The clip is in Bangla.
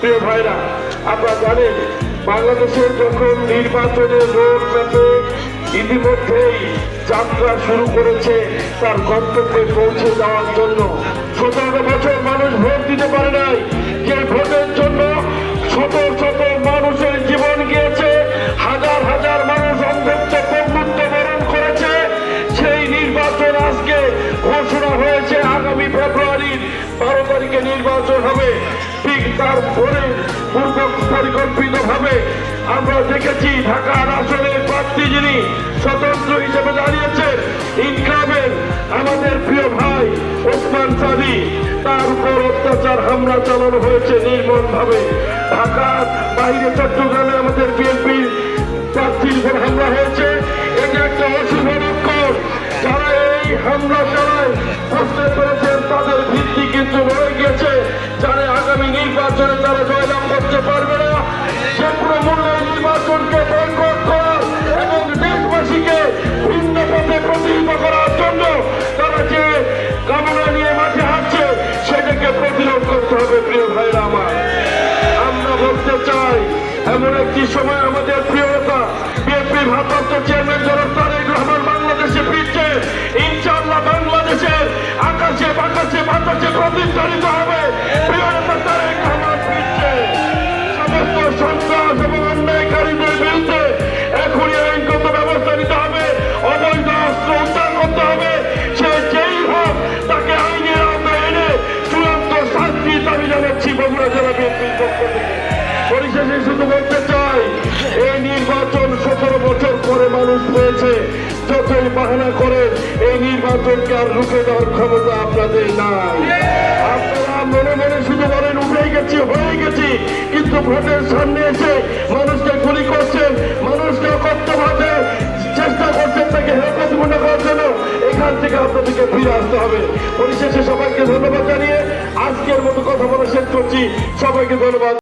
প্রিয় ভাইরা, আপনারা জানেন, বাংলাদেশের যখন নির্বাচনের রোড ম্যাপে ইতিমধ্যেই যাত্রা শুরু করেছে, তার গন্তব্যে পৌঁছে যাওয়ার জন্য। সতেরো বছর মানুষ ভোট দিতে পারে নাই, যে ভোটের জন্য শত শত মানুষের জীবন গিয়েছে, হাজার হাজার মানুষ অন্ধত্ব, বন্ধুত্ব বরণ করেছে, সেই নির্বাচন আজকে ঘোষণা হয়েছে, আগামী ফেব্রুয়ারির বারো তারিখে নির্বাচন হবে। পূর্ব পরিকল্পিত ভাবে আমরা দেখেছি ঢাকার আসনের প্রার্থী যিনি স্বতন্ত্র হিসেবে দাঁড়িয়েছেন ইনকামের আমাদের প্রিয় ভাই ওসমান সাদি। তার উপর অত্যাচার, হামলা চালানো হয়েছে নির্মম ভাবে ঢাকার বাইরে চট্টগ্রামে আমাদের বিএনপির প্রার্থীর উপর হামলা হয়েছে। নির্বাচনে তারা জয়লাভ করতে পারবে না। যে কোনো নির্বাচনকে বয়কট করার এবং দেশবাসীকে ভিন্ন পথে প্রতিহিত করার জন্য তারা যে কামনা নিয়ে মাঠে হাঁটছে, সেটাকে প্রতিরোধ করতে হবে, প্রিয় ভাইরা আমার। আমরা বলতে চাই, এমন একটি সময় আমাদের প্রিয়তা বিএনপি ভারপ্রাপ্ত চেয়ারম্যান জনাব তারেক রহমান বাংলাদেশে ফিরছে। ইনশাআল্লাহ বাংলাদেশের আকাশে বাতাসে বাতাসে প্রতিধ্বনিত পরিশেষে শুধু বলতে চাই, এই নির্বাচন সতেরো বছর পরে মানুষ পেয়েছে। যতই বাহানা করেন, এই নির্বাচনকে আর রুখে দেওয়ার ক্ষমতা আপনাদের নাই। আপনারা মনে মনে শুধু বলেন উঠে গেছি হয়ে গেছি। কিন্তু ভোটের সামনে এসে মানুষকে গুলি করছেন, মানুষকে অকথ্যভাবে চেষ্টা করছেন, তাকে হেরকত মনে করার জন্য এখান থেকে আপনাদেরকে ফিরে আসতে হবে। পরিশেষে সবাইকে ধন্যবাদ জানিয়ে আজকের মতো কথা বলা শেষ করছি। সবাইকে ধন্যবাদ।